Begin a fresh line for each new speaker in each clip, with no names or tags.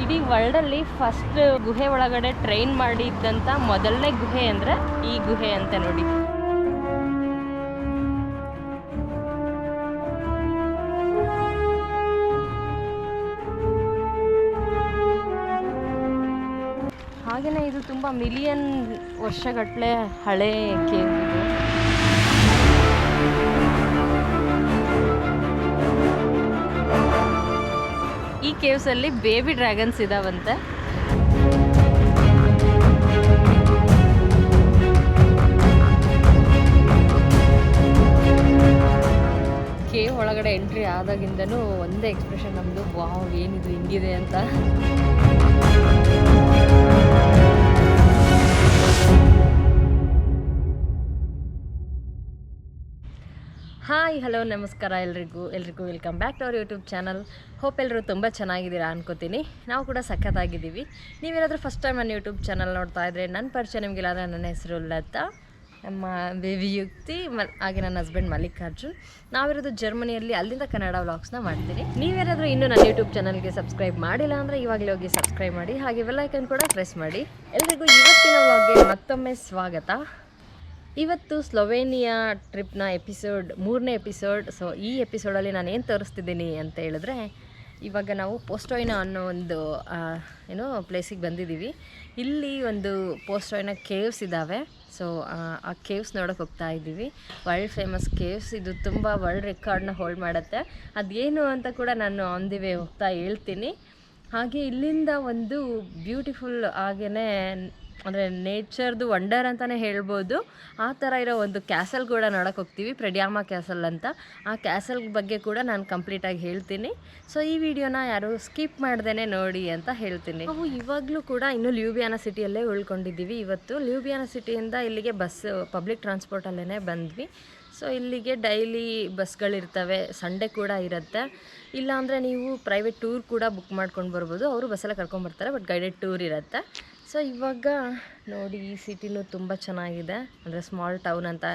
ಇಡೀ ವರ್ಲ್ಡಲ್ಲಿ ಫಸ್ಟ್ ಗುಹೆ ಒಳಗಡೆ ಟ್ರೈನ್ ಮಾಡಿದ್ದಂಥ ಮೊದಲನೇ ಗುಹೆ ಅಂದರೆ ಈ ಗುಹೆ ಅಂತ ನೋಡಿ. ಹಾಗೆಯೇ ಇದು ತುಂಬ ಮಿಲಿಯನ್ ವರ್ಷಗಟ್ಟಲೆ ಹಳೆ ಕೇವ್ ಇದು ಕೇವ್ಸಲ್ಲಿ ಬೇಬಿ ಡ್ರ್ಯಾಗನ್ಸ್ ಇದಾವಂತೆ. ಕೇವ್ ಒಳಗಡೆ ಎಂಟ್ರಿ ಆದಾಗಿಂದನೂ ಒಂದೇ ಎಕ್ಸ್ಪ್ರೆಷನ್ ನಮ್ಮದು ವಾವ್, ಏನಿದು, ಹಿಂಗಿದೆ ಅಂತ. ಹಾಯ್, ಹಲೋ, ನಮಸ್ಕಾರ ಎಲ್ರಿಗೂ. ಎಲ್ರಿಗೂ welcome back to our YouTube channel. Hope ಎಲ್ಲರೂ ತುಂಬ ಚೆನ್ನಾಗಿದ್ದೀರಾ ಅನ್ಕೋತೀನಿ. ನಾವು ಕೂಡ ಸಖತ್ತಾಗಿದ್ದೀವಿ. ನೀವೇನಾದರೂ ಫಸ್ಟ್ ಟೈಮ್ ನನ್ನ ಯೂಟ್ಯೂಬ್ ಚಾನಲ್ ನೋಡ್ತಾ ಇದ್ರೆ ನನ್ನ ಪರಿಚಯ ನಿಮಗೆ ಅಂದರೆ ನನ್ನ ಹೆಸರು ಲತಾ, ನಮ್ಮ ಬೇಬಿ ಯುಕ್ತಿ ಹಾಗೆ ನನ್ನ ಹಸ್ಬೆಂಡ್ ಮಲ್ಲಿಕಾರ್ಜುನ್. ನಾವಿರೋದು ಜರ್ಮನಿಯಲ್ಲಿ, ಅಲ್ಲಿಂದ ಕನ್ನಡ ವ್ಲಾಗ್ಸ್ನ ಮಾಡ್ತೀನಿ ನೀವೇನಾದರೂ ಇನ್ನೂ ನನ್ನ ಯೂಟ್ಯೂಬ್ ಚಾನಲ್ಗೆ ಸಬ್ಸ್ಕ್ರೈಬ್ ಮಾಡಿಲ್ಲ ಅಂದರೆ ಇವಾಗಲೇ ಹೋಗಿ ಸಬ್ಸ್ಕ್ರೈಬ್ ಮಾಡಿ, ಹಾಗೆ ಬೆಲ್ಲೈಕನ್ ಕೂಡ ಪ್ರೆಸ್ ಮಾಡಿ. ಎಲ್ರಿಗೂ ಇವತ್ತಿನ ವ್ಲಾಗ್ಗೆ ಮತ್ತೊಮ್ಮೆ ಸ್ವಾಗತ. ಇವತ್ತು ಸ್ಲೊವೇನಿಯಾ ಟ್ರಿಪ್ನ ಎಪಿಸೋಡ್, ಮೂರನೇ ಎಪಿಸೋಡ್, ಸೊ ಈ ಎಪಿಸೋಡಲ್ಲಿ ನಾನು ಏನು ತೋರಿಸ್ತಿದ್ದೀನಿ ಅಂತ ಹೇಳಿದ್ರೆ, ಇವಾಗ ನಾವು ಪೋಸ್ಟೋಯ್ನ ಅನ್ನೋ ಒಂದು ಏನು ಪ್ಲೇಸಿಗೆ ಬಂದಿದ್ದೀವಿ. ಇಲ್ಲಿ ಒಂದು ಪೋಸ್ಟೋಯ್ನ ಕೇವ್ಸ್ ಇದ್ದಾವೆ ಸೊ, ಆ ಕೇವ್ಸ್ ನೋಡೋಕೆ ಹೋಗ್ತಾ ಇದ್ದೀವಿ. World famous caves. ಇದು ತುಂಬ ವರ್ಲ್ಡ್ ರೆಕಾರ್ಡ್ನ ಹೋಲ್ಡ್ ಮಾಡುತ್ತೆ. ಅದೇನು ಅಂತ ಕೂಡ ನಾನು ಆನ್ ದಿ ವೇ ಹೋಗ್ತಾ ಹೇಳ್ತೀನಿ. ಹಾಗೆ ಇಲ್ಲಿಂದ ಒಂದು ಬ್ಯೂಟಿಫುಲ್ ಹಾಗೆಯೇ ಅಂದರೆ ನೇಚರ್ದು ವಂಡರ್ ಅಂತಲೇ ಹೇಳ್ಬೋದು. ಆ ಥರ ಇರೋ ಒಂದು ಕ್ಯಾಸಲ್ ಕೂಡ ನೋಡೋಕೆ ಹೋಗ್ತೀವಿ ಪ್ರಡ್ಯಾಮ ಕ್ಯಾಸಲ್ ಅಂತ. ಆ ಕ್ಯಾಸಲ್ ಬಗ್ಗೆ ಕೂಡ ನಾನು ಕಂಪ್ಲೀಟಾಗಿ ಹೇಳ್ತೀನಿ. ಸೊ ಈ ವಿಡಿಯೋನ ಯಾರು ಸ್ಕಿಪ್ ಮಾಡ್ದೇ ನೋಡಿ ಅಂತ ಹೇಳ್ತೀನಿ. ನಾವು ಇವಾಗಲೂ ಕೂಡ ಇನ್ನೂ ಲ್ಯೂಬಿಯಾನ ಸಿಟಿಯಲ್ಲೇ ಉಳ್ಕೊಂಡಿದ್ದೀವಿ ಇವತ್ತು. ಲ್ಯೂಬಿಯಾನ ಸಿಟಿಯಿಂದ ಇಲ್ಲಿಗೆ ಬಸ್ ಪಬ್ಲಿಕ್ ಟ್ರಾನ್ಸ್ಪೋರ್ಟಲ್ಲೇ ಬಂದ್ವಿ. ಸೊ ಇಲ್ಲಿಗೆ ಡೈಲಿ ಬಸ್ಗಳಿರ್ತವೆ ಸಂಡೇ ಕೂಡ ಇರುತ್ತೆ. ಇಲ್ಲಾಂದರೆ ನೀವು ಪ್ರೈವೇಟ್ ಟೂರ್ ಕೂಡ ಬುಕ್ ಮಾಡ್ಕೊಂಡು ಬರ್ಬೋದು. ಅವರು ಬಸ್ಸೆಲ್ಲ ಕರ್ಕೊಂಬರ್ತಾರೆ ಬಟ್ ಗೈಡೆಡ್ ಟೂರ್ ಇರುತ್ತೆ. ಸೊ ಇವಾಗ ನೋಡಿ, ಈ ಸಿಟಿನೂ ತುಂಬ ಚೆನ್ನಾಗಿದೆ. ಅಂದರೆ ಸ್ಮಾಲ್ ಟೌನ್ ಅಂತ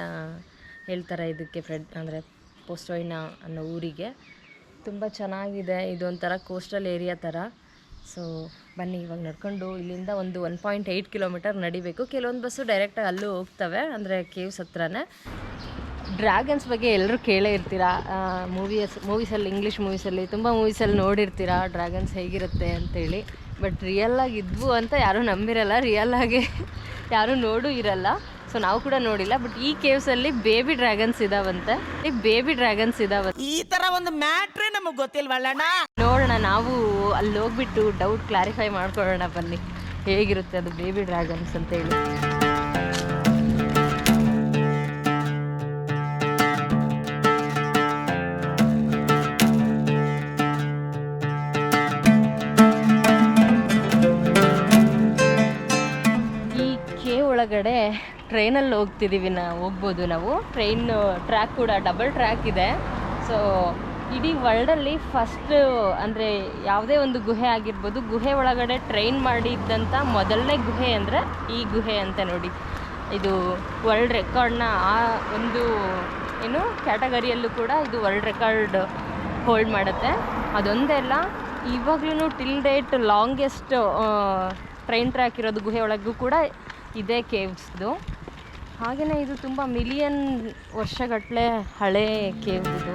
ಹೇಳ್ತಾರೆ ಇದಕ್ಕೆ ಫ್ರೆಡ್ ಅಂದರೆ ಪೋಸ್ಟೋಯ್ನ ಅನ್ನೋ ಊರಿಗೆ. ತುಂಬ ಚೆನ್ನಾಗಿದೆ. ಇದೊಂಥರ ಕೋಸ್ಟಲ್ ಏರಿಯಾ ಥರ ಸೊ ಬನ್ನಿ, ಇವಾಗ ನಡ್ಕೊಂಡು ಇಲ್ಲಿಂದ ಒಂದು ಒನ್ ಪಾಯಿಂಟ್ ಏಯ್ಟ್ ಕಿಲೋಮೀಟರ್ ನಡಿಬೇಕು. ಕೆಲವೊಂದು ಬಸ್ಸು ಡೈರೆಕ್ಟಾಗಿ ಅಲ್ಲೂ ಹೋಗ್ತವೆ. ಅಂದರೆ ಕೇವ್ಸ್ ಹತ್ರನೇ. ಡ್ರ್ಯಾಗನ್ಸ್ ಬಗ್ಗೆ ಎಲ್ಲರೂ ಕೇಳೇ ಇರ್ತೀರಾ? ಮೂವೀಸ್ ಮೂವೀಸಲ್ಲಿ ಇಂಗ್ಲೀಷ್ ಮೂವೀಸಲ್ಲಿ ತುಂಬ ಮೂವೀಸಲ್ಲಿ ನೋಡಿರ್ತೀರಾ? ಡ್ರ್ಯಾಗನ್ಸ್ ಹೇಗಿರುತ್ತೆ ಅಂತೇಳಿ. ಬಟ್ ರಿಯಲ್ಲಾಗಿ ಇದ್ವು ಅಂತ ಯಾರೂ ನಂಬಿರಲ್ಲ ರಿಯಲ್ಲಾಗಿ ಯಾರೂ ನೋಡು ಇರಲ್ಲ. ಸೊ ನಾವು ಕೂಡ ನೋಡಿಲ್ಲ ಬಟ್ ಈ ಕೇವ್ಸಲ್ಲಿ ಬೇಬಿ ಡ್ರ್ಯಾಗನ್ಸ್ ಇದಾವಂತೆ. ಈ ಬೇಬಿ ಡ್ರ್ಯಾಗನ್ಸ್ ಇದಾವಂತೆ.
ಈ ತರ ಒಂದು ಮ್ಯಾಟ್ರೇ ನಮಗೆ ಗೊತ್ತಿಲ್ವಲ್ಲಣ್ಣ
ನೋಡೋಣ ನಾವು ಅಲ್ಲಿ ಹೋಗ್ಬಿಟ್ಟು ಡೌಟ್ ಕ್ಲಾರಿಫೈ ಮಾಡ್ಕೊಳ್ಳೋಣ ಬನ್ನಿ. ಹೇಗಿರುತ್ತೆ ಅದು ಬೇಬಿ ಡ್ರ್ಯಾಗನ್ಸ್ ಅಂತ ಹೇಳಿ ಒಳಗಡೆ ಟ್ರೈನಲ್ಲಿ ಹೋಗ್ತಿದ್ದೀವಿ ನಾವು, ಹೋಗ್ಬೋದು ನಾವು. ಟ್ರೈನ್, ಟ್ರ್ಯಾಕ್ ಕೂಡ ಡಬಲ್ ಟ್ರ್ಯಾಕ್ ಇದೆ. ಸೊ ಇಡೀ ವರ್ಲ್ಡಲ್ಲಿ ಫಸ್ಟ್ ಅಂದರೆ ಯಾವುದೇ ಒಂದು ಗುಹೆ ಆಗಿರ್ಬೋದು, ಗುಹೆ ಒಳಗಡೆ ಟ್ರೈನ್ ಮಾಡಿದ್ದಂಥ ಮೊದಲನೇ ಗುಹೆ ಅಂದರೆ ಈ ಗುಹೆ ಅಂತ ನೋಡಿ. ಇದು ವರ್ಲ್ಡ್ ರೆಕಾರ್ಡ್ನ ಆ ಒಂದು ಏನು ಕ್ಯಾಟಗರಿಯಲ್ಲೂ ಕೂಡ ಇದು ವರ್ಲ್ಡ್ ರೆಕಾರ್ಡ್ ಹೋಲ್ಡ್ ಮಾಡುತ್ತೆ. ಅದೊಂದೇ ಅಲ್ಲ ಇವಾಗ್ಲೂ till date longest train track ಇರೋದು ಗುಹೆ ಒಳಗೂ ಕೂಡ ಇದೇ ಕೇವ್ಸ್ದು. ಹಾಗೆಯೇ ಇದು ತುಂಬ ಮಿಲಿಯನ್ ವರ್ಷಗಟ್ಟಲೆ ಹಳೆ ಕೇವ್ ಇದು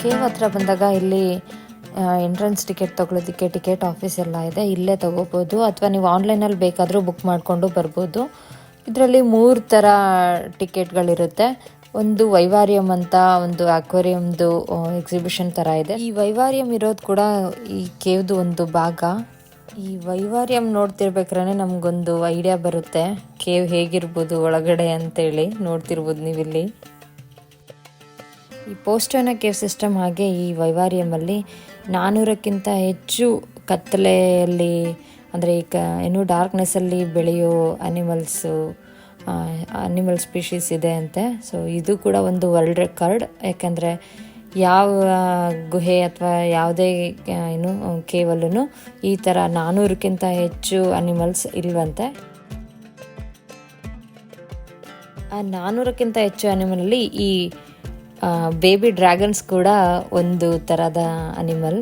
ಕೇವ್ ಹತ್ರ ಬಂದಾಗ ಇಲ್ಲಿ ಎಂಟ್ರೆನ್ಸ್ ಟಿಕೆಟ್ ತೊಗೊಳೋದಕ್ಕೆ ಟಿಕೆಟ್ ಆಫೀಸ್ ಎಲ್ಲ ಇದೆ. ಇಲ್ಲೇ ತೊಗೋಬೋದು. ಅಥವಾ ನೀವು ಆನ್ಲೈನಲ್ಲಿ ಬೇಕಾದರೂ ಬುಕ್ ಮಾಡಿಕೊಂಡು ಬರ್ಬೋದು. ಇದರಲ್ಲಿ ಮೂರು ಥರ ಟಿಕೆಟ್ಗಳಿರುತ್ತೆ. ಒಂದು ವೈವಾರಿಯಂ ಅಂತ ಒಂದು ಅಕ್ವೇರಿಯಮ್ದು ಎಕ್ಸಿಬಿಷನ್ ಥರ ಇದೆ. ಈ ವೈವಾರಿಯಂ ಇರೋದು ಕೂಡ ಈ ಕೇವ್ದು ಒಂದು ಭಾಗ. ಈ ವೈವಾರಿಯಂ ನೋಡ್ತಿರ್ಬೇಕ್ರೆ ನಮಗೊಂದು ಐಡಿಯಾ ಬರುತ್ತೆ. ಕೇವ್ ಹೇಗಿರ್ಬೋದು ಒಳಗಡೆ ಅಂತೇಳಿ ನೋಡ್ತಿರ್ಬೋದು ನೀವಿಲ್ಲಿ. ಈ ಪೋಸ್ಟೋನ ಕೇವ್ ಸಿಸ್ಟಮ್ ಹಾಗೆ ಈ ವೈವಾರಿಯಮಲ್ಲಿ ನಾನ್ನೂರಕ್ಕಿಂತ ಹೆಚ್ಚು ಕತ್ತಲೆಯಲ್ಲಿ ಅಂದರೆ ಈಗ ಏನು ಡಾರ್ಕ್ನೆಸ್ಸಲ್ಲಿ ಬೆಳೆಯೋ ಅನಿಮಲ್ಸು ಅನಿಮಲ್ ಸ್ಪೀಷೀಸ್ ಇದೆ ಅಂತೆ. ಸೊ ಇದು ಕೂಡ ಒಂದು ವರ್ಲ್ಡ್ ರೆಕಾರ್ಡ್ ಯಾಕಂದರೆ ಯಾವ ಗುಹೆ ಅಥವಾ ಯಾವುದೇ ಏನು ಕೇವಲೂ ಈ ಥರ ನಾನ್ನೂರಕ್ಕಿಂತ ಹೆಚ್ಚು ಅನಿಮಲ್ಸ್ ಇಲ್ವಂತೆ. ಆ ನಾನ್ನೂರಕ್ಕಿಂತ ಹೆಚ್ಚು ಅನಿಮಲಲ್ಲಿ ಈ ಬೇಬಿ ಡ್ರ್ಯಾಗನ್ಸ್ ಕೂಡ ಒಂದು ಥರದ ಅನಿಮಲ್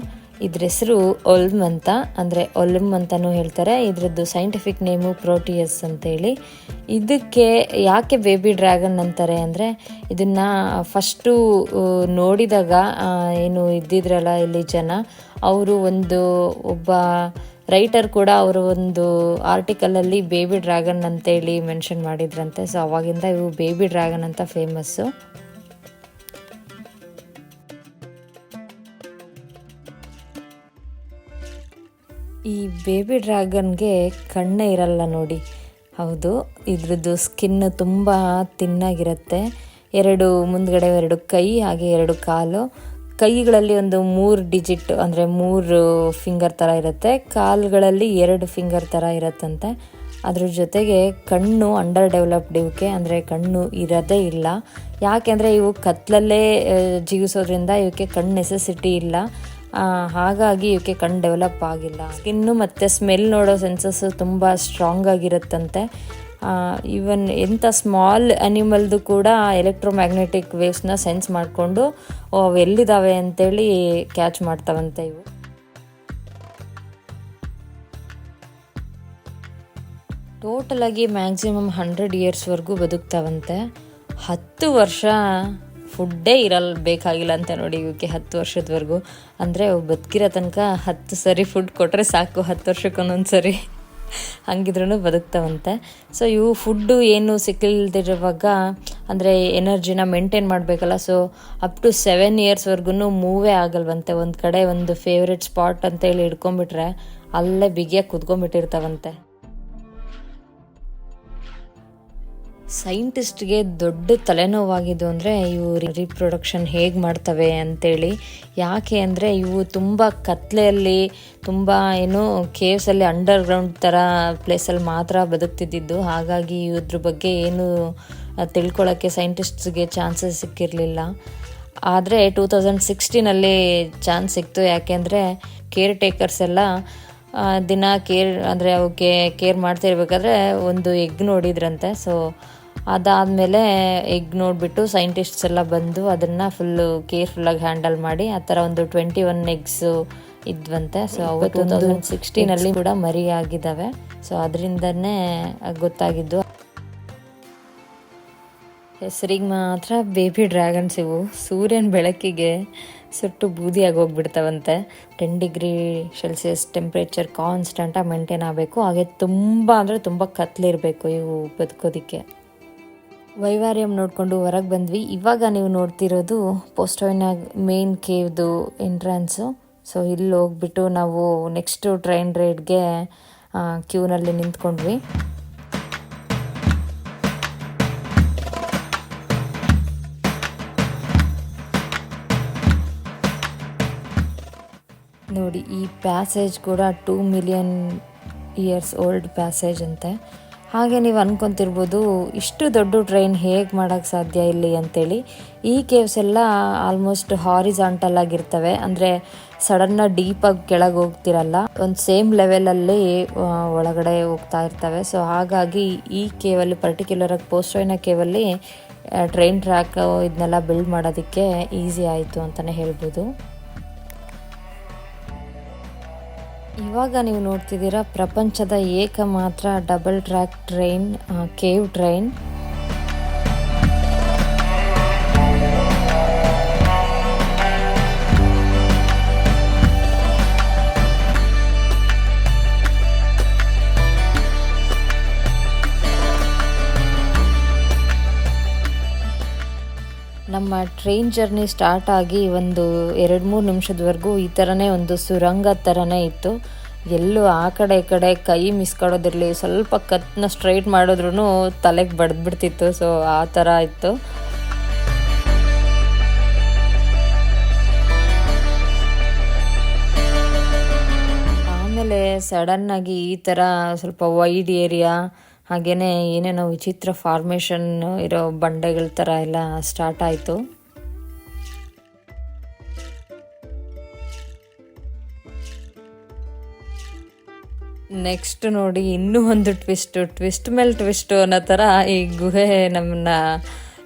ಇದ್ರ ಹೆಸರು ಒಲ್ಮ್ ಅಂತ. ಅಂದರೆ ಒಲ್ಮ್ ಅಂತಲೂ ಹೇಳ್ತಾರೆ. ಇದರದ್ದು ಸೈಂಟಿಫಿಕ್ ನೇಮು ಪ್ರೋಟಿಯಸ್ ಅಂತೇಳಿ. ಇದಕ್ಕೆ ಯಾಕೆ ಬೇಬಿ ಡ್ರ್ಯಾಗನ್ ಅಂತಾರೆ ಅಂದರೆ, ಇದನ್ನು ಫಸ್ಟು ನೋಡಿದಾಗ ಏನು ಇದ್ದಿದ್ರಲ್ಲ ಇಲ್ಲಿ ಜನ, ಅವರು ಒಂದು ಒಬ್ಬ ರೈಟರ್ ಕೂಡ ಅವರು ಒಂದು ಆರ್ಟಿಕಲಲ್ಲಿ ಬೇಬಿ ಡ್ರ್ಯಾಗನ್ ಅಂತೇಳಿ ಮೆನ್ಷನ್ ಮಾಡಿದ್ರಂತೆ. ಸೊ ಅವಾಗಿಂದ ಇವು ಬೇಬಿ ಡ್ರ್ಯಾಗನ್ ಅಂತ ಫೇಮಸ್ಸು ಈ ಬೇಬಿ ಡ್ರ್ಯಾಗನ್ಗೆ ಕಣ್ಣೇ ಇರಲ್ಲ ನೋಡಿ. ಹೌದು, ಇದ್ರದ್ದು ಸ್ಕಿನ್ ತುಂಬ ತಿನ್ನಾಗಿರುತ್ತೆ. ಎರಡು ಮುಂದ್ಗಡೆ ಎರಡು ಕೈ, ಹಾಗೆ ಎರಡು ಕಾಲು. ಕೈಗಳಲ್ಲಿ ಒಂದು ಮೂರು ಡಿಜಿಟ್, ಅಂದರೆ ಮೂರು ಫಿಂಗರ್ ಥರ ಇರುತ್ತೆ. ಕಾಲುಗಳಲ್ಲಿ ಎರಡು ಫಿಂಗರ್ ಥರ ಇರುತ್ತಂತೆ. ಅದ್ರ ಜೊತೆಗೆ ಕಣ್ಣು ಅಂಡರ್ ಡೆವಲಪ್ಡ್ ಇವಕ್ಕೆ ಅಂದರೆ ಕಣ್ಣು ಇರೋದೇ ಇಲ್ಲ. ಯಾಕೆಂದರೆ ಇವು ಕತ್ತಲಲ್ಲೇ ಜೀವಿಸೋದ್ರಿಂದ ಇವಕ್ಕೆ ಕಣ್ಣು ನೆಸೆಸಿಟಿ ಇಲ್ಲ. ಹಾಗಾಗಿ ಇವಕ್ಕೆ ಕಣ್ಣು ಡೆವಲಪ್ ಆಗಿಲ್ಲ. ಸ್ಕಿನ್ನು ಮತ್ತು ಸ್ಮೆಲ್ ನೋಡೋ ಸೆನ್ಸಸ್ ತುಂಬ ಸ್ಟ್ರಾಂಗ್ ಆಗಿರುತ್ತಂತೆ. ಈವನ್ ಎಂಥ ಸ್ಮಾಲ್ ಅನಿಮಲ್ದು ಕೂಡ ಎಲೆಕ್ಟ್ರೋಮ್ಯಾಗ್ನೆಟಿಕ್ ವೇವ್ಸ್ನ ಸೆನ್ಸ್ ಮಾಡಿಕೊಂಡು ಅವು ಎಲ್ಲಿದ್ದಾವೆ ಅಂತೇಳಿ ಕ್ಯಾಚ್ ಮಾಡ್ತಾವಂತೆ ಇವು. ಟೋಟಲಾಗಿ ಮ್ಯಾಕ್ಸಿಮಮ್ ಹಂಡ್ರೆಡ್ ಇಯರ್ಸ್ವರೆಗೂ ಬದುಕ್ತಾವಂತೆ. ಹತ್ತು ವರ್ಷ ಫುಡ್ಡೇ ಇರಲ್, ಬೇಕಾಗಿಲ್ಲ ಅಂತ ನೋಡಿ ಇವಕ್ಕೆ ಹತ್ತು ವರ್ಷದವರೆಗೂ. ಅಂದರೆ ಬದುಕಿರೋ ತನಕ ಹತ್ತು ಸರಿ ಫುಡ್ ಕೊಟ್ಟರೆ ಸಾಕು, ಹತ್ತು ವರ್ಷಕ್ಕೊಂದೊಂದು ಸರಿ. ಹಂಗಿದ್ರೂ ಬದುಕ್ತಾವಂತೆ. ಸೊ ಇವು ಫುಡ್ಡು ಏನು ಸಿಕ್ಕಿಲ್ದಿರುವಾಗ ಅಂದರೆ ಎನರ್ಜಿನ ಮೇಂಟೈನ್ ಮಾಡಬೇಕಲ್ಲ ಸೊ ಅಪ್ ಟು ಸೆವೆನ್ ಇಯರ್ಸ್ವರೆಗೂ ಮೂವೇ ಆಗಲ್ವಂತೆ. ಒಂದು ಕಡೆ ಒಂದು ಫೇವ್ರೆಟ್ ಸ್ಪಾಟ್ ಅಂತೇಳಿ ಹಿಡ್ಕೊಂಬಿಟ್ರೆ ಅಲ್ಲೇ ಬಿಗಿಯಾಗಿ ಕುತ್ಕೊಂಡ್ಬಿಟ್ಟಿರ್ತಾವಂತೆ. ಸೈಂಟಿಸ್ಟ್ಗೆ ದೊಡ್ಡ ತಲೆನೋವಾಗಿದ್ದು ಅಂದರೆ ಇವು ರೀಪ್ರೊಡಕ್ಷನ್ ಹೇಗೆ ಮಾಡ್ತವೆ ಅಂತೇಳಿ. ಯಾಕೆ ಅಂದರೆ ಇವು ತುಂಬ ಕತ್ಲೆಯಲ್ಲಿ, ತುಂಬ ಏನು ಕೇವ್ಸಲ್ಲಿ ಅಂಡರ್ ಗ್ರೌಂಡ್ ಥರ ಪ್ಲೇಸಲ್ಲಿ ಮಾತ್ರ ಬದುಕ್ತಿದ್ದಿದ್ದು. ಹಾಗಾಗಿ ಇದ್ರ ಬಗ್ಗೆ ಏನು ತಿಳ್ಕೊಳ್ಳೋಕ್ಕೆ ಸೈಂಟಿಸ್ಟ್ಸ್ಗೆ ಚಾನ್ಸಸ್ ಸಿಕ್ಕಿರಲಿಲ್ಲ. ಆದರೆ ಟೂ ತೌಸಂಡ್ ಸಿಕ್ಸ್ಟೀನಲ್ಲಿ ಚಾನ್ಸ್ ಸಿಕ್ತು. ಯಾಕೆಂದರೆ ಕೇರ್ ಟೇಕರ್ಸ್ ಎಲ್ಲ ದಿನ ಕೇರ್ ಅಂದರೆ ಅವಕ್ಕೆ ಕೇರ್ ಮಾಡ್ತಾ ಮಾಡ್ತಿರ್ಬೇಕಾದ್ರೆ ಒಂದು ಎಗ್ ನೋಡಿದ್ರಂತೆ. ಸೊ ಅದಾದಮೇಲೆ ಎಗ್ ನೋಡಿಬಿಟ್ಟು ಸೈಂಟಿಸ್ಟ್ಸ್ ಎಲ್ಲ ಬಂದು ಅದನ್ನು ಫುಲ್ಲು ಕೇರ್ಫುಲ್ಲಾಗಿ ಹ್ಯಾಂಡಲ್ ಮಾಡಿ ಆ ಥರ ಒಂದು ಟ್ವೆಂಟಿ ಒನ್ ಎಗ್ಸು ಇದ್ವಂತೆ. ಸೊ ಅವು ಟೂ ತೌಸಂಡ್ ಸಿಕ್ಸ್ಟೀನಲ್ಲಿ ಕೂಡ ಮರಿ ಆಗಿದ್ದಾವೆ ಸೊ ಅದರಿಂದನೇ ಗೊತ್ತಾಗಿದ್ದು. ಹೆಸರಿಗೆ ಮಾತ್ರ ಬೇಬಿ ಡ್ರ್ಯಾಗನ್ಸ್ ಇವು. ಸೂರ್ಯನ ಬೆಳಕಿಗೆ ಸುಟ್ಟು ಬೂದಿಯಾಗಿ ಹೋಗ್ಬಿಡ್ತಾವಂತೆ. ಟೆನ್ ಡಿಗ್ರಿ ಸೆಲ್ಸಿಯಸ್ ಟೆಂಪ್ರೇಚರ್ ಕಾನ್ಸ್ಟೆಂಟಾಗಿ ಮೇಂಟೈನ್ ಆಗಬೇಕು. ಹಾಗೆ ತುಂಬ ಅಂದರೆ ತುಂಬ ಕತ್ಲಿರಬೇಕು ಇವು ಬದುಕೋದಕ್ಕೆ. ವೈವಾರಿಯಂ ನೋಡಿಕೊಂಡು ಹೊರಗೆ ಬಂದ್ವಿ. ಇವಾಗ ನೀವು ನೋಡ್ತಿರೋದು ಪೋಸ್ಟೋಯ್ನ ಮೇನ್ ಕೇವ್ದು ಎಂಟ್ರೆನ್ಸು ಸೊ ಇಲ್ಲಿ ಹೋಗ್ಬಿಟ್ಟು ನಾವು ನೆಕ್ಸ್ಟು ಟ್ರೈನ್ ರೈಡ್ಗೆ ಕ್ಯೂನಲ್ಲಿ ನಿಂತ್ಕೊಂಡ್ವಿ. ನೋಡಿ, ಈ ಪ್ಯಾಸೇಜ್ ಕೂಡ two million years old passage ಅಂತೆ. ಹಾಗೆ ನೀವು ಅನ್ಕೊಂತಿರ್ಬೋದು, ಇಷ್ಟು ದೊಡ್ಡ ಟ್ರೈನ್ ಹೇಗೆ ಮಾಡೋಕ್ಕೆ ಸಾಧ್ಯ ಇಲ್ಲಿ ಅಂತೇಳಿ. ಈ ಕೇವ್ಸ್ ಎಲ್ಲ ಆಲ್ಮೋಸ್ಟ್ ಹಾರಿಜಾಂಟಲ್ ಆಗಿರ್ತವೆ. ಅಂದರೆ ಸಡನ್ನಾಗಿ ಡೀಪಾಗಿ ಕೆಳಗೆ ಹೋಗ್ತಿರಲ್ಲ. ಒಂದು ಸೇಮ್ ಲೆವೆಲಲ್ಲಿ ಒಳಗಡೆ ಹೋಗ್ತಾ ಇರ್ತವೆ. ಸೊ ಹಾಗಾಗಿ ಈ ಕೇವಲ್ಲಿ ಪರ್ಟಿಕ್ಯುಲರಾಗಿ ಪೋಸ್ಟೋಯ್ನ ಕೇವಲ್ಲಿ ಟ್ರೈನ್ ಟ್ರ್ಯಾಕ್ ಇದನ್ನೆಲ್ಲ ಬಿಲ್ಡ್ ಮಾಡೋದಕ್ಕೆ ಈಸಿ ಆಯಿತು ಅಂತಲೇ ಹೇಳ್ಬೋದು. ಇವಾಗ ನೀವು ನೋಡ್ತಿದ್ದೀರಾ ಪ್ರಪಂಚದ ಏಕಮಾತ್ರ double track train cave train train journey start ಆಗಿ ಒಂದು ಎರಡು ಮೂರು ನಿಮಿಷದವರೆಗೂ ಈ ಥರನೇ ಒಂದು ಸುರಂಗ ಥರನೇ ಇತ್ತು. ಎಲ್ಲೂ ಆ ಕಡೆ ಈ ಕಡೆ ಕೈ ಮಿಸ್ಕೊಡೋದಿರಲಿ ಸ್ವಲ್ಪ ಕತ್ನ ಸ್ಟ್ರೈಟ್ ಮಾಡಿದ್ರೂ ತಲೆಗೆ ಬಡ್ದ್ಬಿಡ್ತಿತ್ತು. ಸೊ ಆ ಥರ ಇತ್ತು. ಆಮೇಲೆ ಸಡನ್ನಾಗಿ ಈ ಥರ ಸ್ವಲ್ಪ ವೈಡ್ ಏರಿಯಾ ಹಾಗೆಯೇ ಏನೇನೋ ವಿಚಿತ್ರ ಫಾರ್ಮೇಷನ್ ಇರೋ ಬಂಡೆಗಳ ಥರ ಎಲ್ಲ ಸ್ಟಾರ್ಟ್ ಆಯಿತು. ನೆಕ್ಸ್ಟ್ ನೋಡಿ ಇನ್ನೂ ಒಂದು ಟ್ವಿಸ್ಟು ಟ್ವಿಸ್ಟ್ ಮೇಲೆ ಟ್ವಿಸ್ಟು ಅನ್ನೋ ಥರ ಈ ಗುಹೆ ನಮ್ಮನ್ನ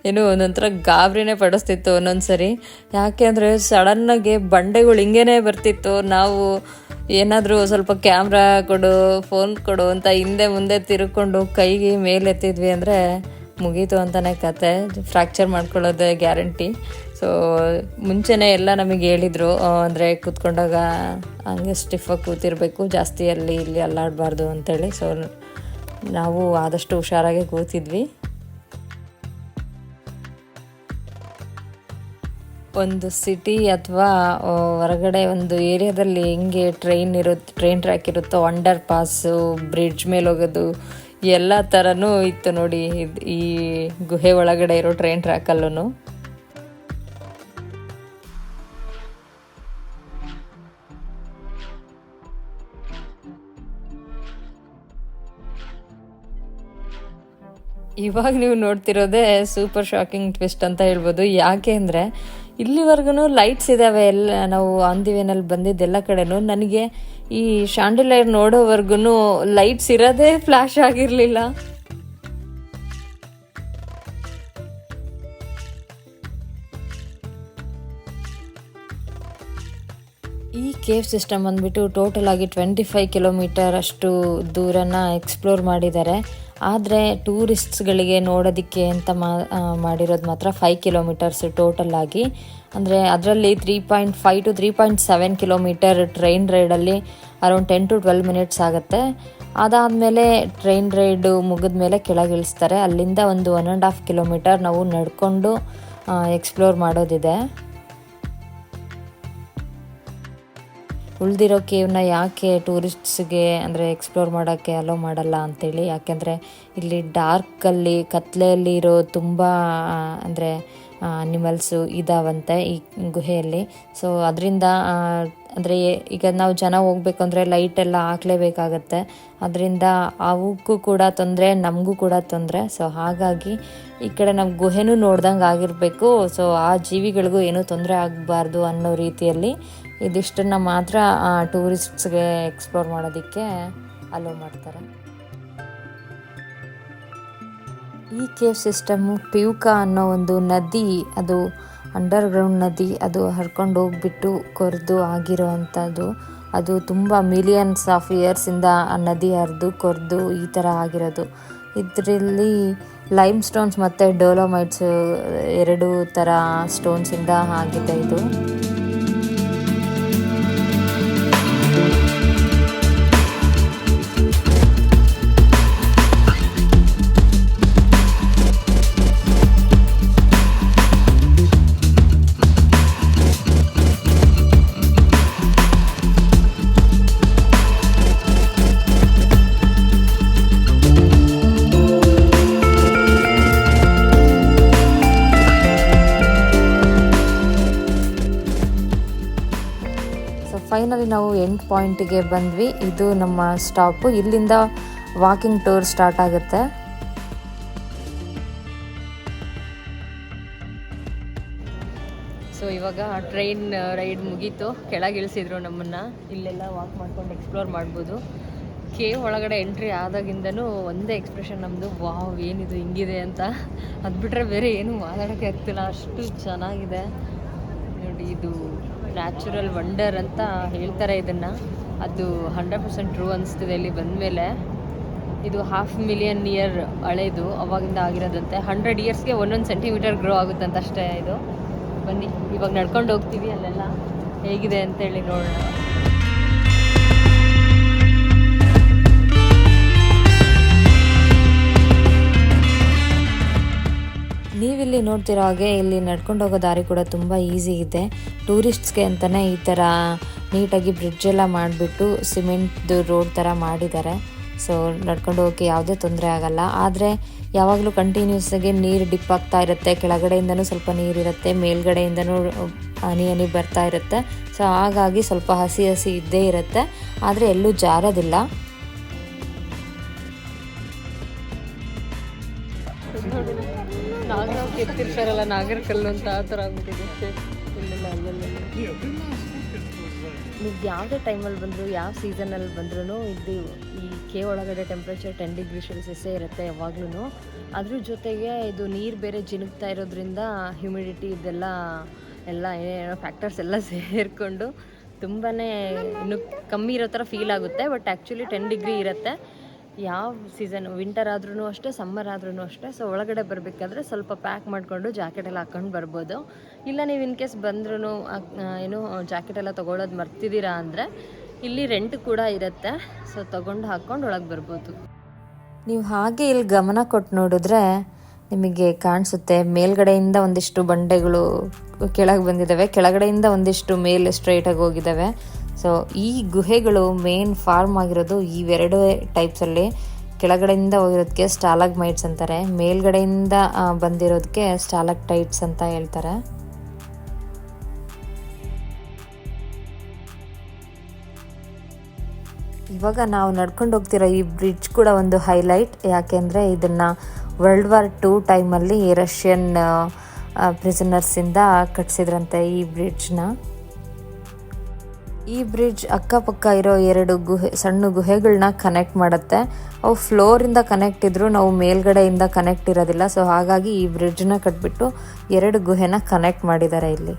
ಏನು ಒಂದೊಂಥರ ಗಾಬರಿನೇ ಪಡಿಸ್ತಿತ್ತು ಒಂದೊಂದ್ಸರಿ. ಯಾಕೆ ಅಂದರೆ ಸಡನ್ನಾಗಿ ಬಂಡೆಗಳು ಹಿಂಗೇನೆ ಬರ್ತಿತ್ತು. ನಾವು ಏನಾದರೂ ಸ್ವಲ್ಪ ಕ್ಯಾಮ್ರಾ ಕೊಡು ಫೋನ್ ಕೊಡು ಅಂತ ಹಿಂದೆ ಮುಂದೆ ತಿರುಕೊಂಡು ಕೈಗೆ ಮೇಲೆತ್ತಿದ್ವಿ ಅಂದರೆ ಮುಗೀತು ಅಂತಲೇ ಕತೆ. ಫ್ರ್ಯಾಕ್ಚರ್ ಮಾಡ್ಕೊಳ್ಳೋದೆ ಗ್ಯಾರಂಟಿ ಸೊ ಮುಂಚೆನೇ ಎಲ್ಲ ನಮಗೆ ಹೇಳಿದರು ಅಂದರೆ ಕೂತ್ಕೊಂಡಾಗ ಹಂಗೆ ಸ್ಟಿಫಾಗಿ ಕೂತಿರಬೇಕು, ಜಾಸ್ತಿ ಅಲ್ಲಿ ಇಲ್ಲಿ ಅಲ್ಲಾಡಬಾರ್ದು ಅಂತೇಳಿ. ಸೊ ನಾವು ಆದಷ್ಟು ಹುಷಾರಾಗಿ ಕೂತಿದ್ವಿ. ಒಂದು ಸಿಟಿ ಅಥವಾ ಹೊರಗಡೆ ಒಂದು ಏರಿಯಾದಲ್ಲಿ ಹೆಂಗೆ ಟ್ರೈನ್ ಇರುತ್ತೆ ಟ್ರೈನ್ ಟ್ರ್ಯಾಕ್ ಇರುತ್ತೋ ಅಂಡರ್ ಪಾಸು ಬ್ರಿಡ್ಜ್ ಮೇಲೆ ಹೋಗೋದು, ಎಲ್ಲ ಥರನೂ ಇತ್ತು ನೋಡಿ. ಈ ಗುಹೆ ಒಳಗಡೆ ಇರೋ ಟ್ರೈನ್ ಟ್ರ್ಯಾಕಲ್ಲೂ ಇವಾಗ ನೀವು ನೋಡ್ತಿರೋದೇ ಸೂಪರ್ ಶಾಕಿಂಗ್ ಟ್ವಿಸ್ಟ್ ಅಂತ ಹೇಳ್ಬೋದು. ಯಾಕೆ ಅಂದರೆ ಇಲ್ಲಿವರೆಗೂ ಲೈಟ್ಸ್ ಇದ್ದಾವೆ ಎಲ್ಲ, ನಾವು ಆನ್ ದಿ ವೇನಲ್ಲಿ ಕಡೆನೂ. ನನಗೆ ಈ ಶಾಂಡಿಲೈರ್ ನೋಡೋವರೆಗೂ ಲೈಟ್ಸ್ ಇರೋದೇ ಫ್ಲ್ಯಾಶ್ ಆಗಿರಲಿಲ್ಲ. ಈ ಕೇವ್ ಸಿಸ್ಟಮ್ ಬಂದ್ಬಿಟ್ಟು ಟೋಟಲ್ ಆಗಿ ಟ್ವೆಂಟಿ ಫೈವ್ ಕಿಲೋಮೀಟರ್ ಅಷ್ಟು ದೂರನ ಎಕ್ಸ್ಪ್ಲೋರ್ ಮಾಡಿದ್ದಾರೆ. ಆದರೆ ಟೂರಿಸ್ಟ್ಸ್ಗಳಿಗೆ ನೋಡೋದಕ್ಕೆ ಅಂತ ಮಾಡಿರೋದು ಮಾತ್ರ ಫೈವ್ ಕಿಲೋಮೀಟರ್ಸ್ ಟೋಟಲ್ ಆಗಿ. ಅಂದರೆ ಅದರಲ್ಲಿ three point five to three point seven kilometre train ರೈಡಲ್ಲಿ around ten to twelve minutes ಆಗುತ್ತೆ. ಅದಾದಮೇಲೆ ಟ್ರೈನ್ ರೈಡು ಮುಗಿದ ಮೇಲೆ ಕೆಳಗೆ ಇಳಿಸ್ತಾರೆ. ಅಲ್ಲಿಂದ ಒಂದು ಒನ್ ಆ್ಯಂಡ್ ಹಾಫ್ ಕಿಲೋಮೀಟರ್ ನಾವು ನಡ್ಕೊಂಡು ಎಕ್ಸ್ಪ್ಲೋರ್ ಮಾಡೋದಿದೆ. ಉಳಿದಿರೋ ಕೇವ್ನ ಯಾಕೆ ಟೂರಿಸ್ಟ್ಸ್ಗೆ ಅಂದರೆ ಎಕ್ಸ್ಪ್ಲೋರ್ ಮಾಡೋಕ್ಕೆ ಅಲೋ ಮಾಡಲ್ಲ ಅಂತೇಳಿ, ಯಾಕೆಂದರೆ ಇಲ್ಲಿ ಡಾರ್ಕಲ್ಲಿ ಕತ್ಲೆಯಲ್ಲಿ ಇರೋ ತುಂಬ ಅಂದರೆ ಅನಿಮಲ್ಸು ಇದಾವಂತೆ ಈ ಗುಹೆಯಲ್ಲಿ. ಸೊ ಅದರಿಂದ ಅಂದರೆ ಈಗ ನಾವು ಜನ ಹೋಗ್ಬೇಕು ಅಂದರೆ ಲೈಟ್ ಎಲ್ಲ ಹಾಕ್ಲೇಬೇಕಾಗತ್ತೆ. ಅದರಿಂದ ಅವಕ್ಕೂ ಕೂಡ ತೊಂದರೆ, ನಮಗೂ ಕೂಡ ತೊಂದರೆ. ಸೊ ಹಾಗಾಗಿ ಈ ಕಡೆ ನಮ್ಮ ಗುಹೆನೂ ನೋಡ್ದಂಗೆ ಆಗಿರಬೇಕು ಸೊ ಆ ಜೀವಿಗಳಿಗೂ ಏನೂ ತೊಂದರೆ ಆಗಬಾರ್ದು ಅನ್ನೋ ರೀತಿಯಲ್ಲಿ ಇದಿಷ್ಟನ್ನು ಮಾತ್ರ ಟೂರಿಸ್ಟ್ಸ್ಗೆ ಎಕ್ಸ್ಪ್ಲೋರ್ ಮಾಡೋದಕ್ಕೆ ಅಲೋ ಮಾಡ್ತಾರೆ. ಈ ಕೇವ್ ಸಿಸ್ಟಮ್ಮು ಪಿಯುಕಾ ಅನ್ನೋ ಒಂದು ನದಿ, ಅದು ಅಂಡರ್ಗ್ರೌಂಡ್ ನದಿ, ಅದು ಹರ್ಕೊಂಡು ಹೋಗ್ಬಿಟ್ಟು ಕೊರೆದು ಆಗಿರೋ ಅಂಥದ್ದು ಅದು ತುಂಬ ಮಿಲಿಯನ್ಸ್ ಆಫ್ ಇಯರ್ಸಿಂದ ಆ ನದಿ ಹರಿದು ಕೊರೆದು ಈ ಥರ ಆಗಿರೋದು. ಇದರಲ್ಲಿ ಲೈಮ್ ಸ್ಟೋನ್ಸ್ ಮತ್ತು ಡೋಲೋಮೈಟ್ಸ್ ಎರಡು ಥರ ಸ್ಟೋನ್ಸಿಂದ ಆಗಿದೆ ಇದು. ಫೈನಲಿ ನಾವು ಎಂಡ್ ಪಾಯಿಂಟಿಗೆ ಬಂದ್ವಿ. ಇದು ನಮ್ಮ ಸ್ಟಾಪು. ಇಲ್ಲಿಂದ ವಾಕಿಂಗ್ ಟೂರ್ ಸ್ಟಾರ್ಟ್ ಆಗುತ್ತೆ.
ಸೊ ಇವಾಗ ಟ್ರೈನ್ ರೈಡ್ ಮುಗೀತು. ಕೆಳಗೆ ಇಳಿಸಿದ್ರು ನಮ್ಮನ್ನು. ಇಲ್ಲೆಲ್ಲ ವಾಕ್ ಮಾಡ್ಕೊಂಡು ಎಕ್ಸ್ಪ್ಲೋರ್ ಮಾಡ್ಬೋದು. ಕೇವ್ ಒಳಗಡೆ ಎಂಟ್ರಿ ಆದಾಗಿಂದನೂ ಒಂದೇ ಎಕ್ಸ್ಪ್ರೆಷನ್ ನಮ್ಮದು ವಾವ್, ಏನಿದು, ಹಿಂಗಿದೆ ಅಂತ. ಅದು ಬಿಟ್ಟರೆ ಬೇರೆ ಏನು ಮಾತಾಡೋಕ್ಕೆ ಆಗ್ತಿಲ್ಲ. ಅಷ್ಟು ಚೆನ್ನಾಗಿದೆ. ನೋಡಿ, ಇದು ನ್ಯಾಚುರಲ್ ವಂಡರ್ ಅಂತ ಹೇಳ್ತಾರೆ ಇದನ್ನು. ಅದು ಹಂಡ್ರೆಡ್ ಪರ್ಸೆಂಟ್ ಟ್ರೂ ಅನಿಸ್ತಿದೆ ಇಲ್ಲಿ ಬಂದಮೇಲೆ. ಇದು ಹಾಫ್ ಮಿಲಿಯನ್ ಇಯರ್ ಹಳೆಯದು ಅವಾಗಿಂದ ಆಗಿರೋದಂತೆ. ಹಂಡ್ರೆಡ್ ಇಯರ್ಸ್ಗೆ ಒಂದೊಂದು ಸೆಂಟಿಮೀಟರ್ ಗ್ರೋ ಆಗುತ್ತಂತ ಅಷ್ಟೇ ಇದು. ಬನ್ನಿ, ಇವಾಗ ನಡ್ಕೊಂಡು ಹೋಗ್ತೀವಿ ಅಲ್ಲೆಲ್ಲ. ಹೇಗಿದೆ ಅಂತೇಳಿ ನೋಡೋಣ.
ನೀವಿಲ್ಲಿ ನೋಡ್ತಿರೋ ಹಾಗೆ ಇಲ್ಲಿ ನಡ್ಕೊಂಡು ಹೋಗೋ ದಾರಿ ಕೂಡ ತುಂಬ ಈಸಿ ಇದೆ. ಟೂರಿಸ್ಟ್ಸ್ಗೆ ಅಂತಲೇ ಈ ಥರ ನೀಟಾಗಿ ಬ್ರಿಡ್ಜ್ ಎಲ್ಲ ಮಾಡಿಬಿಟ್ಟು ಸಿಮೆಂಟ್ದು ರೋಡ್ ಥರ ಮಾಡಿದ್ದಾರೆ. ಸೊ ನಡ್ಕೊಂಡು ಹೋಗೋಕ್ಕೆ ಯಾವುದೇ ತೊಂದರೆ ಆಗಲ್ಲ. ಆದರೆ ಯಾವಾಗಲೂ ಕಂಟಿನ್ಯೂಸ್ ಆಗಿ ನೀರು ಡಿಪ್ ಆಗ್ತಾ ಇರುತ್ತೆ. ಕೆಳಗಡೆಯಿಂದನೂ ಸ್ವಲ್ಪ ನೀರಿರುತ್ತೆ ಮೇಲ್ಗಡೆಯಿಂದನೂ ಹನಿ ಹನಿ ಬರ್ತಾ ಇರುತ್ತೆ. ಸೊ ಹಾಗಾಗಿ ಸ್ವಲ್ಪ ಹಸಿ ಹಸಿ ಇದ್ದೇ ಇರುತ್ತೆ. ಆದರೆ ಎಲ್ಲೂ ಜಾರೋದಿಲ್ಲ.
ನಾಗರಾವ್ ಕೆತ್ತಿರ್ತಾರಲ್ಲ ನಾಗರ ಕಲ್ಲು ಅಂತ ಆ ಥರ ಆಗ್ಬಿಟ್ಟಿದೆ ನೀವು ಯಾವುದೇ ಟೈಮಲ್ಲಿ ಬಂದರೂ, ಯಾವ ಸೀಸನಲ್ಲಿ ಬಂದ್ರೂ ಇದು ಈ ಕೆ ಒಳಗಡೆ ಟೆಂಪ್ರೇಚರ್ ಟೆನ್ ಡಿಗ್ರಿ ಸೆಲ್ಸಿಯಸ್ಸೇ ಇರುತ್ತೆ ಯಾವಾಗ್ಲೂ ಅದ್ರ ಜೊತೆಗೆ ಇದು ನೀರು ಬೇರೆ ಜಿನುಗ್ತಾ ಇರೋದ್ರಿಂದ ಹ್ಯುಮಿಡಿಟಿ ಇದೆಲ್ಲ ಎಲ್ಲ ಏನೇನೋ ಫ್ಯಾಕ್ಟರ್ಸ್ ಎಲ್ಲ ಸೇರಿಕೊಂಡು ತುಂಬಾ ಇನ್ನು ಕಮ್ಮಿ ಇರೋ ಥರ ಫೀಲ್ ಆಗುತ್ತೆ ಬಟ್ ಆ್ಯಕ್ಚುಲಿ ಟೆನ್ ಡಿಗ್ರಿ ಇರುತ್ತೆ. ಯಾವ ಸೀಸನ್ ವಿಂಟರ್ ಆದ್ರೂ ಅಷ್ಟೇ ಸಮ್ಮರ್ ಆದ್ರೂ ಅಷ್ಟೇ. ಸೊ ಒಳಗಡೆ ಬರಬೇಕಾದ್ರೆ ಸ್ವಲ್ಪ ಪ್ಯಾಕ್ ಮಾಡಿಕೊಂಡು ಜಾಕೆಟ್ ಹಾಕ್ಕೊಂಡು ಬರ್ಬೋದು. ಇಲ್ಲ ನೀವು ಇನ್ ಕೇಸ್ ಬಂದ್ರೂ ಏನು ಜಾಕೆಟ್ ಎಲ್ಲ ತೊಗೊಳೋದು ಮರ್ತಿದ್ದೀರಾ ಅಂದರೆ, ಇಲ್ಲಿ ರೆಂಟ್ ಕೂಡ ಇರುತ್ತೆ. ಸೊ ತೊಗೊಂಡು ಹಾಕ್ಕೊಂಡು ಒಳಗೆ ಬರ್ಬೋದು.
ನೀವು ಹಾಗೆ ಇಲ್ಲಿ ಗಮನ ಕೊಟ್ಟು ನೋಡಿದ್ರೆ ನಿಮಗೆ ಕಾಣಿಸುತ್ತೆ. ಮೇಲ್ಗಡೆಯಿಂದ ಒಂದಿಷ್ಟು ಬಂಡೆಗಳು ಕೆಳಗೆ ಬಂದಿದ್ದಾವೆ ಕೆಳಗಡೆಯಿಂದ ಒಂದಿಷ್ಟು ಮೇಲೆ ಸ್ಟ್ರೈಟಾಗಿ ಹೋಗಿದ್ದಾವೆ ಸೊ ಈ ಗುಹೆಗಳು ಮೇನ್ ಫಾರ್ಮ್ ಆಗಿರೋದು ಇವೆರಡು ಟೈಪ್ಸಲ್ಲಿ ಕೆಳಗಡೆಯಿಂದ ಹೋಗಿರೋದಕ್ಕೆ ಸ್ಟಾಲಾಗ್ ಮೈಟ್ಸ್ ಅಂತಾರೆ. ಮೇಲ್ಗಡೆಯಿಂದ ಬಂದಿರೋದಕ್ಕೆ ಸ್ಟಾಲಕ್ ಟೈಟ್ಸ್ ಅಂತ ಹೇಳ್ತಾರೆ. ಇವಾಗ ನಾವು ನಡ್ಕೊಂಡು ಹೋಗ್ತಿರೋ ಈ ಬ್ರಿಡ್ಜ್ ಕೂಡ ಒಂದು ಹೈಲೈಟ್ ಯಾಕೆಂದರೆ ಇದನ್ನು ವರ್ಲ್ಡ್ ವಾರ್ ಟೂ ಟೈಮಲ್ಲಿ ರಷ್ಯನ್ ಪ್ರಿಸನರ್ಸಿಂದ ಕಟ್ಸಿದ್ರಂತೆ ಈ ಬ್ರಿಡ್ಜ್ನ ಈ ಬ್ರಿಡ್ಜ್ ಅಕ್ಕಪಕ್ಕ ಇರೋ ಎರಡು ಗುಹೆ, ಸಣ್ಣ ಗುಹೆಗಳನ್ನ ಕನೆಕ್ಟ್ ಮಾಡುತ್ತೆ. ಅವು ಫ್ಲೋರಿಂದ ಕನೆಕ್ಟ್ ಇದ್ರು ನಾವು ಮೇಲ್ಗಡೆಯಿಂದ ಕನೆಕ್ಟ್ ಇರೋದಿಲ್ಲ. ಸೊ ಹಾಗಾಗಿ ಈ ಬ್ರಿಡ್ಜ್ನ ಕಟ್ಬಿಟ್ಟು ಎರಡು ಗುಹೆನ ಕನೆಕ್ಟ್ ಮಾಡಿದ್ದಾರೆ ಇಲ್ಲಿ.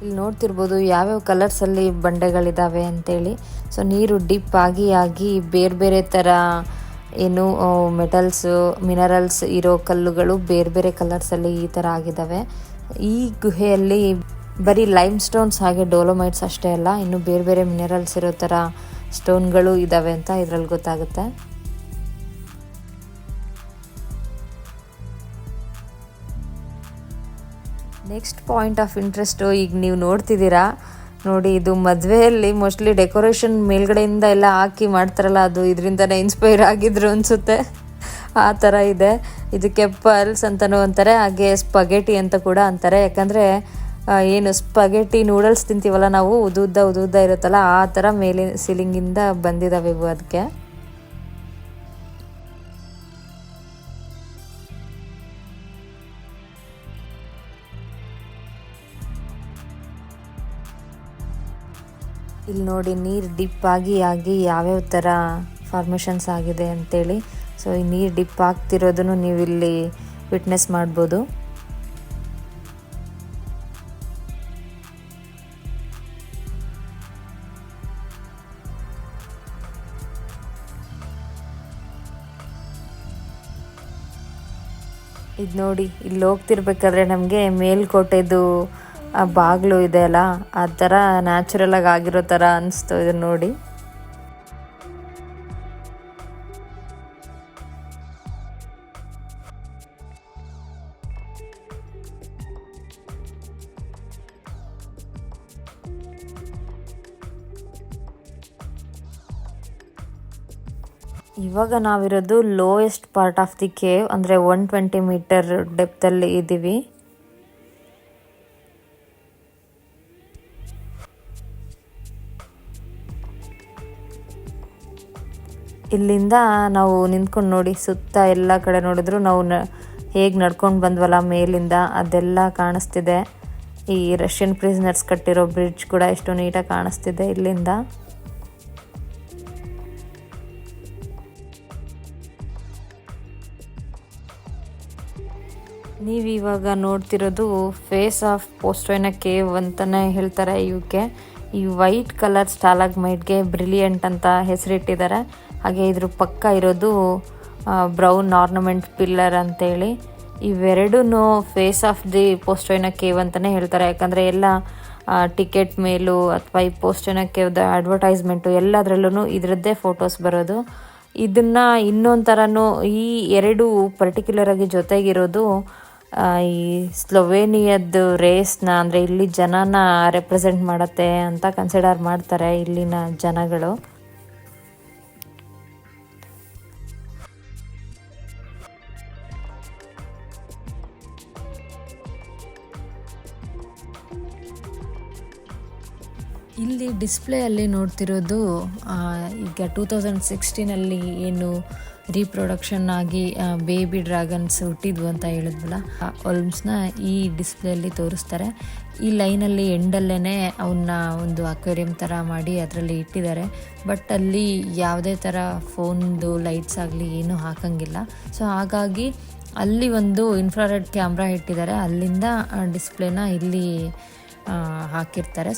ಇಲ್ಲಿ ನೋಡ್ತಿರ್ಬೋದು ಯಾವ್ಯಾವ ಕಲರ್ಸಲ್ಲಿ ಬಂಡೆಗಳಿದ್ದಾವೆ ಅಂತೇಳಿ. ಸೊ ನೀರು ಡಿಪ್ ಆಗಿ ಆಗಿ ಬೇರೆ ಬೇರೆ ಥರ ಏನು ಮೆಟಲ್ಸು ಮಿನರಲ್ಸ್ ಇರೋ ಕಲ್ಲುಗಳು ಬೇರೆ ಬೇರೆ ಕಲರ್ಸಲ್ಲಿ ಈ ಥರ ಆಗಿದ್ದಾವೆ ಈ ಗುಹೆಯಲ್ಲಿ ಬರೀ ಲೈಮ್ ಸ್ಟೋನ್ಸ್ ಹಾಗೆ ಡೋಲೋಮೈಟ್ಸ್ ಅಷ್ಟೇ ಅಲ್ಲ, ಇನ್ನು ಬೇರೆ ಬೇರೆ ಮಿನರಲ್ಸ್ ಇರೋ ಥರ ಸ್ಟೋನ್ಗಳು ಇದ್ದಾವೆ ಅಂತ ಇದ್ರಲ್ಲಿ ಗೊತ್ತಾಗುತ್ತೆ. ನೆಕ್ಸ್ಟ್ ಪಾಯಿಂಟ್ ಆಫ್ ಇಂಟ್ರೆಸ್ಟು ಈಗ ನೀವು ನೋಡ್ತಿದ್ದೀರಾ ನೋಡಿ, ಇದು ಮದುವೆಯಲ್ಲಿ ಮೋಸ್ಟ್ಲಿ ಡೆಕೋರೇಷನ್ ಮೇಲ್ಗಡೆಯಿಂದ ಎಲ್ಲ ಹಾಕಿ ಮಾಡ್ತಾರಲ್ಲ, ಅದು ಇದರಿಂದನೇ ಇನ್ಸ್ಪೈರ್ ಆಗಿದ್ರು ಅನಿಸುತ್ತೆ. ಆ ಥರ ಇದೆ. ಇದಕ್ಕೆ ಪರ್ಲ್ಸ್ ಅಂತಲೂ ಅಂತಾರೆ, ಹಾಗೆ ಸ್ಪಗೆಟಿ ಅಂತ ಕೂಡ ಅಂತಾರೆ. ಯಾಕಂದರೆ ಏನು ಸ್ಪಗೆಟಿ ನೂಡಲ್ಸ್ ತಿಂತೀವಲ್ಲ ನಾವು ಉದುದ್ದ ಉದುದ್ದ ಇರುತ್ತಲ್ಲ, ಆ ಥರ ಮೇಲೆ ಸೀಲಿಂಗಿಂದ ಬಂದಿದ್ದಾವೆ ಇವು ಅದಕ್ಕೆ ಇಲ್ಲಿ ನೋಡಿ, ನೀರು ಡಿಪ್ ಆಗಿ ಆಗಿ ಯಾವ್ಯಾವ ಥರ ಫಾರ್ಮೇಷನ್ಸ್ ಆಗಿದೆ ಅಂತೇಳಿ. ಸೊ ಈ ನೀರು ಡಿಪ್ ಆಗ್ತಿರೋದನ್ನು ನೀವು ಇಲ್ಲಿ ವಿಟ್ನೆಸ್ ಮಾಡ್ಬೋದು. ಇದು ನೋಡಿ, ಇಲ್ಲಿ ಹೋಗ್ತಿರ್ಬೇಕಾದ್ರೆ ನಮಗೆ ಮೇಲ್ಕೋಟೆದು ಬಾಗಿಲು ಇದೆ ಅಲ್ಲ, ಆ ಥರ ನ್ಯಾಚುರಲ್ ಆಗಿ ಆಗಿರೋ ಥರ ಅನಿಸ್ತು ಇದನ್ನ ನೋಡಿ. ಇವಾಗ ನಾವಿರೋದು lowest part of the cave ಅಂದರೆ ಒನ್ ಟ್ವೆಂಟಿ ಮೀಟರ್ ಡೆಪ್ತಲ್ಲಿ ಇದ್ದೀವಿ ಇಲ್ಲಿಂದ ನಾವು ನಿಂತ್ಕೊಂಡು ನೋಡಿ, ಸುತ್ತ ಎಲ್ಲ ಕಡೆ ನೋಡಿದ್ರು ನಾವು ನ, ಹೇಗೆ ನಡ್ಕೊಂಡು ಬಂದ್ವಲ್ಲ ಮೇಲಿಂದ, ಅದೆಲ್ಲ ಕಾಣಿಸ್ತಿದೆ. ಈ ರಷ್ಯನ್ ಪ್ರಿಸ್ನರ್ಸ್ ಕಟ್ಟಿರೋ ಬ್ರಿಡ್ಜ್ ಕೂಡ ಎಷ್ಟು ನೀಟಾಗಿ ಕಾಣಿಸ್ತಿದೆ ಇಲ್ಲಿಂದ. ನೀವು ಇವಾಗ ನೋಡ್ತಿರೋದು ಫೇಸ್ ಆಫ್ ಪೋಸ್ಟೋಯ್ನ ಕೇವ್ ಅಂತಲೇ ಹೇಳ್ತಾರೆ ಇವಕ್ಕೆ ಈ ವೈಟ್ ಕಲರ್ ಸ್ಟಾಲಾಗ್ ಮೈಟ್ಗೆ ಬ್ರಿಲಿಯಂಟ್ ಅಂತ ಹೆಸರಿಟ್ಟಿದ್ದಾರೆ. ಹಾಗೆ ಇದ್ರ ಪಕ್ಕ ಇರೋದು ಬ್ರೌನ್ ಆರ್ನಮೆಂಟ್ ಪಿಲ್ಲರ್ ಅಂತೇಳಿ. ಇವೆರಡೂ face of the Postojna cave ಅಂತಲೇ ಹೇಳ್ತಾರೆ. ಯಾಕಂದರೆ ಎಲ್ಲ ಟಿಕೆಟ್ ಮೇಲೂ ಅಥವಾ ಈ ಪೋಸ್ಟೋಯ್ನ ಕೇವ್ದ ಅಡ್ವರ್ಟೈಸ್ಮೆಂಟು ಎಲ್ಲದರಲ್ಲೂ ಇದರದ್ದೇ ಫೋಟೋಸ್ ಬರೋದು. ಇದನ್ನು ಇನ್ನೊಂದು ಥರನೂ ಈ ಎರಡು ಪರ್ಟಿಕ್ಯುಲರ್ ಆಗಿ ಜೊತೆಗಿರೋದು ಈ ಸ್ಲೊವೇನಿಯದ್ದು ರೇಸ್ನ ಅಂದರೆ ಇಲ್ಲಿ ಜನನ ರೆಪ್ರೆಸೆಂಟ್ ಮಾಡುತ್ತೆ ಅಂತ ಕನ್ಸಿಡರ್ ಮಾಡ್ತಾರೆ ಇಲ್ಲಿನ ಜನಗಳು. ಇಲ್ಲಿ ಡಿಸ್ಪ್ಲೇಯಲ್ಲಿ ನೋಡ್ತಿರೋದು ಈಗ ಟೂ ತೌಸಂಡ್ ಸಿಕ್ಸ್ಟೀನಲ್ಲಿ ಏನು ರೀಪ್ರೊಡಕ್ಷನ್ ಆಗಿ ಬೇಬಿ ಡ್ರ್ಯಾಗನ್ಸ್ ಹುಟ್ಟಿದ್ವು ಅಂತ ಹೇಳಿದ್ವಲ್ಲ ಒಲ್ಮ್ಸ್ನ ಈ ಡಿಸ್ಪ್ಲೇಯಲ್ಲಿ ತೋರಿಸ್ತಾರೆ. ಈ ಲೈನಲ್ಲಿ ಎಂಡಲ್ಲೇ ಅವನ್ನ ಒಂದು ಅಕ್ವೇರಿಯಂ ಥರ ಮಾಡಿ ಅದರಲ್ಲಿ ಇಟ್ಟಿದ್ದಾರೆ. ಬಟ್ ಅಲ್ಲಿ ಯಾವುದೇ ಥರ ಫೋನ್ದು ಲೈಟ್ಸ್ ಆಗಲಿ ಏನೂ ಹಾಕಂಗಿಲ್ಲ. ಸೊ ಹಾಗಾಗಿ ಅಲ್ಲಿ ಒಂದು ಇನ್ಫ್ರಾರೆಡ್ ಕ್ಯಾಮ್ರಾ ಇಟ್ಟಿದ್ದಾರೆ. ಅಲ್ಲಿಂದ ಡಿಸ್ಪ್ಲೇನ ಇಲ್ಲಿ ಹಾಕಿರ್ತಾರೆ.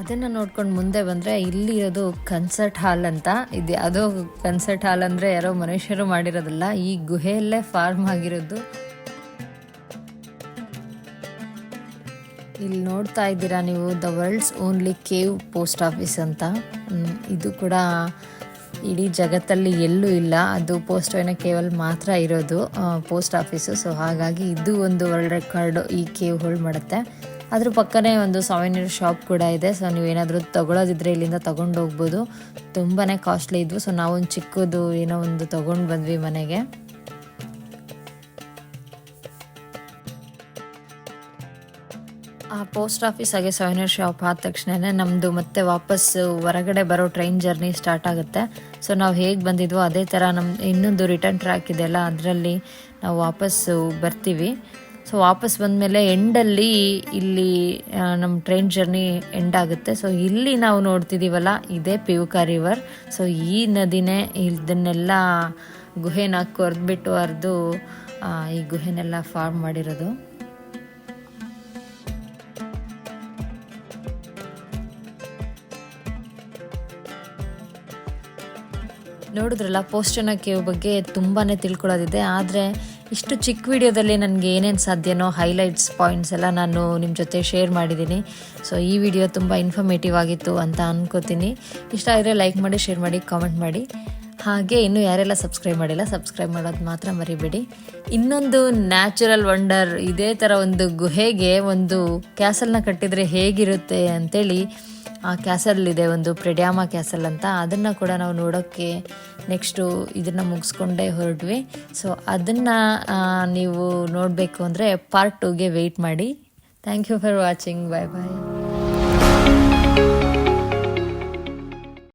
ಅದನ್ನು ನೋಡ್ಕೊಂಡು ಮುಂದೆ ಬಂದರೆ ಇಲ್ಲಿ ಇರೋದು ಕನ್ಸರ್ಟ್ ಹಾಲ್ ಅಂತ. ಇದೆ ಅದು ಕನ್ಸರ್ಟ್ ಹಾಲ್ ಅಂದರೆ ಯಾರೋ ಮನುಷ್ಯರು ಮಾಡಿರೋದಲ್ಲ, ಈ ಗುಹೆಯಲ್ಲೇ ಫಾರ್ಮ್ ಆಗಿರೋದು. ಇಲ್ಲಿ ನೋಡ್ತಾ ಇದ್ದೀರಾ ನೀವು the world's only cave post office ಅಂತ. ಇದು ಕೂಡ ಇಡೀ ಜಗತ್ತಲ್ಲಿ ಎಲ್ಲೂ ಇಲ್ಲ. ಅದು ಪೋಸ್ಟ್ ಕೇವಲ್ ಮಾತ್ರ ಇರೋದು ಪೋಸ್ಟ್ ಆಫೀಸು ಸೊ ಹಾಗಾಗಿ ಇದು ಒಂದು ವರ್ಲ್ಡ್ ರೆಕಾರ್ಡ್ ಈ ಕೇವ್ ಹೋಲ್ಡ್ ಮಾಡುತ್ತೆ. ಅದ್ರ ಪಕ್ಕನೇ ಒಂದು ಸಾವಿನೀರ್ ಶಾಪ್ ಕೂಡ ಇದೆ. ಸೊ ನೀವೇನಾದರೂ ತೊಗೊಳೋದಿದ್ರೆ ಇಲ್ಲಿಂದ ತಗೊಂಡು ಹೋಗ್ಬೋದು. ತುಂಬಾ ಕಾಸ್ಟ್ಲಿ ಇದ್ವು. ಸೊ ನಾವೊಂದು ಚಿಕ್ಕದು ಏನೋ ಒಂದು ತೊಗೊಂಡು ಬಂದ್ವಿ ಮನೆಗೆ. ಆ ಪೋಸ್ಟ್ ಆಫೀಸ್ ಹಾಗೆ ಸವೆನರ್ ಶಾಪ್ ಆದ ತಕ್ಷಣನೇ ನಮ್ಮದು ಮತ್ತೆ ವಾಪಸ್ ಹೊರಗಡೆ ಬರೋ ಟ್ರೈನ್ ಜರ್ನಿ ಸ್ಟಾರ್ಟ್ ಆಗುತ್ತೆ. ಸೊ ನಾವು ಹೇಗೆ ಬಂದಿದ್ವೋ ಅದೇ ಥರ ನಮ್ಮ ಇನ್ನೊಂದು ರಿಟರ್ನ್ ಟ್ರ್ಯಾಕ್ ಇದೆಯಲ್ಲ, ಅದರಲ್ಲಿ ನಾವು ವಾಪಸ್ಸು ಬರ್ತೀವಿ. ಸೊ ವಾಪಸ್ ಬಂದಮೇಲೆ ಎಂಡಲ್ಲಿ ಇಲ್ಲಿ ನಮ್ಮ ಟ್ರೈನ್ ಜರ್ನಿ ಎಂಡ್ ಆಗುತ್ತೆ. ಸೊ ಇಲ್ಲಿ ನಾವು ನೋಡ್ತಿದ್ದೀವಲ್ಲ ಇದೇ ಪಿವುಕಾ ರಿವರ್ ಸೊ ಈ ನದಿನೇ ಇದನ್ನೆಲ್ಲ ಗುಹೆನ ಕೊರ್ದ್ಬಿಟ್ಟು ಅರ್ದು ಈ ಗುಹೆನೆಲ್ಲ ಫಾರ್ಮ್ ಮಾಡಿರೋದು. ನೋಡಿದ್ರಲ್ಲ ಪೋಸ್ಟನ ಕೇವ್ ಬಗ್ಗೆ ತುಂಬಾ ತಿಳ್ಕೊಳ್ಳೋದಿದೆ ಆದರೆ ಇಷ್ಟು ಚಿಕ್ಕ ವಿಡಿಯೋದಲ್ಲಿ ನನಗೆ ಏನೇನು ಸಾಧ್ಯನೋ ಹೈಲೈಟ್ಸ್ ಪಾಯಿಂಟ್ಸ್ ಎಲ್ಲ ನಾನು ನಿಮ್ಮ ಜೊತೆ ಶೇರ್ ಮಾಡಿದ್ದೀನಿ. ಸೊ ಈ ವಿಡಿಯೋ ತುಂಬ ಇನ್ಫಾರ್ಮೇಟಿವ್ ಆಗಿತ್ತು ಅಂತ ಅನ್ಕೋತೀನಿ. ಇಷ್ಟ ಆದರೆ ಲೈಕ್ ಮಾಡಿ ಶೇರ್ ಮಾಡಿ ಕಾಮೆಂಟ್ ಮಾಡಿ. ಹಾಗೆ ಇನ್ನೂ ಯಾರೆಲ್ಲ ಸಬ್ಸ್ಕ್ರೈಬ್ ಮಾಡಿಲ್ಲ ಸಬ್ಸ್ಕ್ರೈಬ್ ಮಾಡೋದು ಮಾತ್ರ ಮರಿಬೇಡಿ. ಇನ್ನೊಂದು ನ್ಯಾಚುರಲ್ ವಂಡರ್ ಇದೇ ಥರ ಒಂದು ಗುಹೆಗೆ ಒಂದು ಕ್ಯಾಸಲ್ನ ಕಟ್ಟಿದರೆ ಹೇಗಿರುತ್ತೆ ಅಂತೇಳಿ ಆ ಕ್ಯಾಸಲ್ ಇದೆ ಒಂದು ಪ್ರೆಡ್ಯಾಮ ಕ್ಯಾಸಲ್ ಅಂತ. ಅದನ್ನು ಕೂಡ ನಾವು ನೋಡೋಕ್ಕೆ ನೆಕ್ಸ್ಟು ಇದನ್ನು ಮುಗಿಸ್ಕೊಂಡೇ ಹೊರಟ್ವಿ. ಸೊ ಅದನ್ನು ನೀವು ನೋಡಬೇಕು ಅಂದರೆ ಪಾರ್ಟ್ ಟೂಗೆ ವೆಯ್ಟ್ ಮಾಡಿ. Thank you for watching bye bye